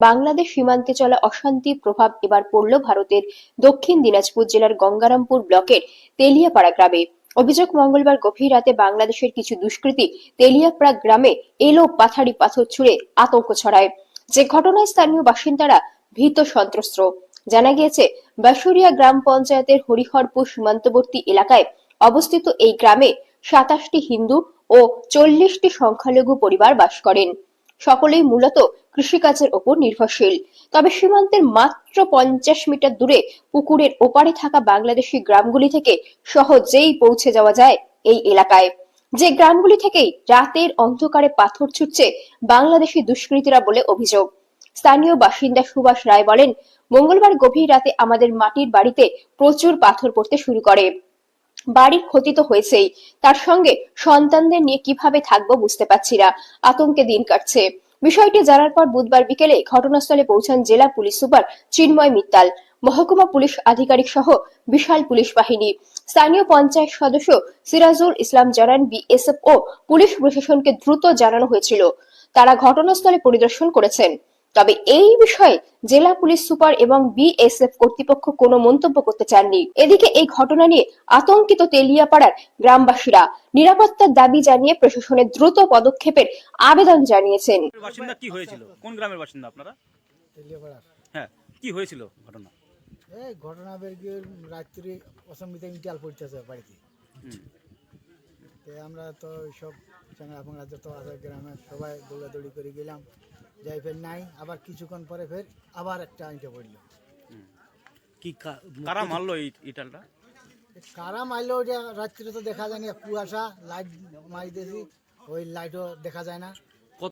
বাংলাদেশ সীমান্তে চলা অশান্তির প্রভাব এবার পড়ল ভারতের দক্ষিণ দিনাজপুর জেলার গঙ্গারামপুর ব্লকের তেলিয়াপাড়া গ্রামে। অভিযোগ, মঙ্গলবার গভীর রাতে বাংলাদেশের কিছু দুষ্কৃতী তেলিয়াপাড়া গ্রামে এলো পাথারি পাথর ছুঁড়ে আতঙ্ক ছড়ায়। যে ঘটনায় স্থানীয় বাসিন্দারা ভীত সন্ত্রস্ত। জানা গিয়েছে বাসুরিয়া গ্রাম পঞ্চায়েতের হরিহরপুর সীমান্তবর্তী এলাকায় অবস্থিত এই গ্রামে সাতাশটি হিন্দু ও চল্লিশটি সংখ্যালঘু পরিবার বাস করেন। সকলেই মূলত কৃষিকাজের ওপর নির্ভরশীল। তবে সীমান্তের মাত্র পঞ্চাশ মিটার দূরে পুকুরের ওপারে থাকা বাংলাদেশি গ্রামগুলি থেকে সহজেই পৌঁছে যাওয়া যায় এই এলাকায়। যে গ্রামগুলি থেকেই রাতের অন্ধকারে পাথর ছুটছে বাংলাদেশি দুষ্কৃতীরা বলে অভিযোগ। স্থানীয় বাসিন্দা সুভাষ রায় বলেন, মঙ্গলবার গভীর রাতে আমাদের মাটির বাড়িতে প্রচুর পাথর পড়তে শুরু করে। বাড়ির ক্ষতি তো হয়েছেই। তার সঙ্গে সন্তানদের নিয়ে কীভাবে থাকব বুঝতে পারছি না। আতঙ্কে দিন কাটছে। বিষয়টি জানার পর বুধবার বিকেলে ঘটনাস্থলে পৌঁছান জেলা পুলিশ সুপার চিন্ময় মিত্তাল। মহকুমা পুলিশ আধিকারিক সহ বিশাল পুলিশ বাহিনী। স্থানীয় পঞ্চায়েত সদস্য সিরাজুল ইসলাম জানান, বিএসএফ ও পুলিশ প্রশাসনকে দ্রুত জানানো হয়েছিল। তারা ঘটনাস্থলে পরিদর্শন করেছেন। তবে এই বিষয়ে জেলা পুলিশ সুপার এবং বিএসএফ কর্তৃপক্ষ কোনো মন্তব্য করতে চাননি। এদিকে এই ঘটনা নিয়ে আতঙ্কিত তেলিয়াপাড়ার গ্রামবাসীরা নিরাপত্তার দাবি জানিয়ে প্রশাসনের দ্রুত পদক্ষেপের আবেদন জানিয়েছেন। বাসিন্দা কি হয়েছিল? কোন গ্রামের বাসিন্দা আপনারা? হ্যাঁ কি হয়েছিল ঘটনা? এই ঘটনা বের গিয়ে রাত্রি অসম্বিতে ইন্টাল পড়তেছে বাড়িতে। হুম। তো আমরা তো সব চাংড়া ফাংড়া যত আছে গ্রামে সবাই দৌড়াদৌড়ি করে গেলাম। যাই ফের নাই আবার কিছুক্ষণ পরে ফের আবার একটা আনতে পড়ল। কি কারা মারলো এই ইটালটা কারা মারলো যে রাত্রে তো দেখা যায় না কুয়াশা লাইট মারি দিয়েছি ওই লাইটও দেখা যায় না।